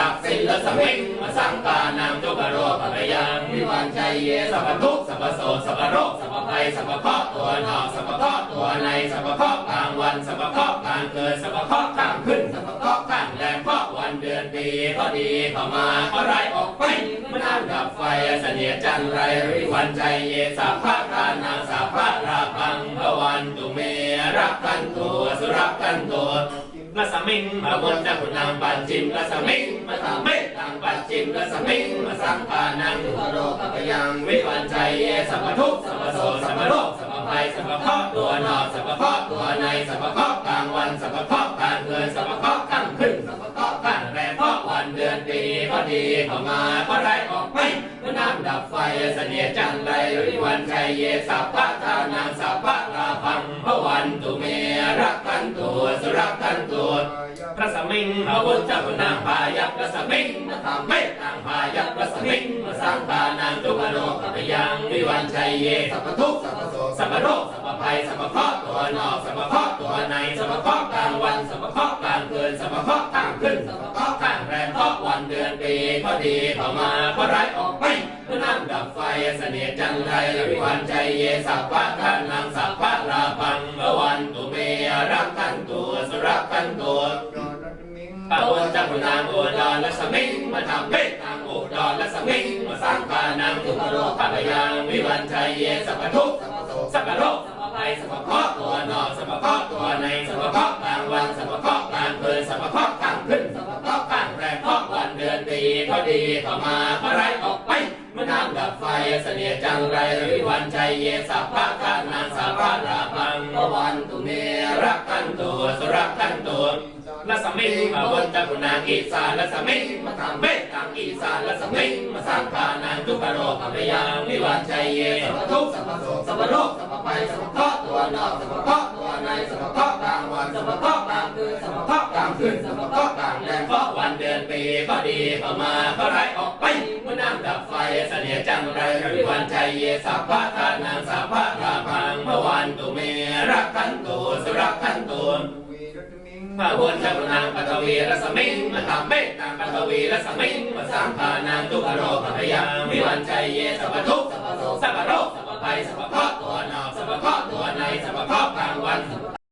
ทักษิณและสมิงมาสังกานังทุกโรคพยังวิวันชัยเยสัพทุกสัพโสสัพโรคสัพภัยสัพเคราะห์ตัวนอกสัพเคราะห์ตัวในสัพเคราะห์กลางวันสัพเคราะห์กลางคืนสัพเคราะห์ข้างขึ้นสัพเคราะห์ข้างแรมเพราะวันเดือนปีก็ดีเข้ามาก็ไรออกไปมื่อน้ำดับไฟเสนียจันไรวิวันใจเยสัพพะทานาสัพพะราพังพวันตุเมรักกันตัวสุรักกันตัว ละสมิงมาบนจักุนางปัจจิมละสมิงมาทำเมตตังปัจจิมละสมิงมาสังฆานังทุกโรคพยังวิวันใจเยสัพพทุกสัพพโสสัพพโรคสัพพภัยสัพพเคราะตัวนอกสัพพเคราะตัวในสัพพเคราะกลางวันสัพพเคราะกลางคืนสัพพเคราะห์ข้างขึ้นสัพพเคราะห์ข้างแรมเพราะวันเดือนปีก็ดีเข้ามาก็ไรออกไปเมื่อน้ำดับไฟเสนียจันไรวิวันชัยเยสัพพะทานังสัพพะราพังพวันตุเม พระสมิงอาวุธเจ้าคุณางพายัพระสมิงมาทำเมตตังพายัพพระสมิงมาสร้างทานังทุกโลกพยังวิวันชัยเยสัพพทุกสัพพโสสัพพโรคสัพพภัยสัพพเคราะห์ตัวนอกสัพพเคราะห์ตัวในสัพพเคราะห์กลางวันสัพพเคราะห์กลางคืนสัพพเคราะห์ข้างขึ้นสัพพเคราะห์ข้างแรมเพราะวันเดือนปีก็ดีเข้ามาก็ไรออกไปเมื่อน้ำดับไฟเสนียจันไรวิวันใจเยสัพพะทานังสัพพะราพังพวันตุเมรักกันตัวสุรักกันตัว วนจักรนางอุดรและสมิงมาทำเมตตางอุดรและสมิงมาสร้างกานังทุกโลกพยังวิวันชัยเยสัพพทุกสัพพโรสัพพภัยสัพพเคราะตัวนอกสัพพเคราะตัวในสัพพเคราะกลางวันสัพพเคราะกลางคืนสัพพเคราะห์ข้างขึ้นสัพพเคราะห์ข้างแรมเพาะวันเดือนปีก็ดีเข้ามาก็ไรออกไปมื่อน้ำดับไฟเสนียจังไรวิวันชัยเยสัพพะกานังสัพพะราพังวันตุเมรักกันตัวสุรักกันตัว ละสมิงมาบนจักรุณาอีสานละสมิงมาทำเมตตังอีสานละสมิงมาสร้างทานังทุกโรคพยังวิวันชัยเยสัพพทุกสัพพโสสัพพโรคสัพพภัยสัพพเคาะตัวนอกสัพพเคาะตัวในสัพพเคาะกลางวันสัพพเคาะกลางคืนสัพพเคาะกลางคืนสัพเคาะกลางแรมเพราะวันเดือนปีก็ดีเข้ามาก็ไรออกไปเมื่อน้ำดับไฟเสนียจังไรวิวันชัยเยสัพพะทานังสัพพะราพังเมื่อวันตุเมรักขันตุสุร มาวนจักรนางปัตวีรสมิงมาทำเมตตางปัตวีรสมิงมาสร้างทานางทุกโรคพยังวิวันใจเยสัพทุกข์สัพโรคสัพพภัยสัพพเคราะห์ตัวนอกสัพพเคราะห์ตัวในสัพพะ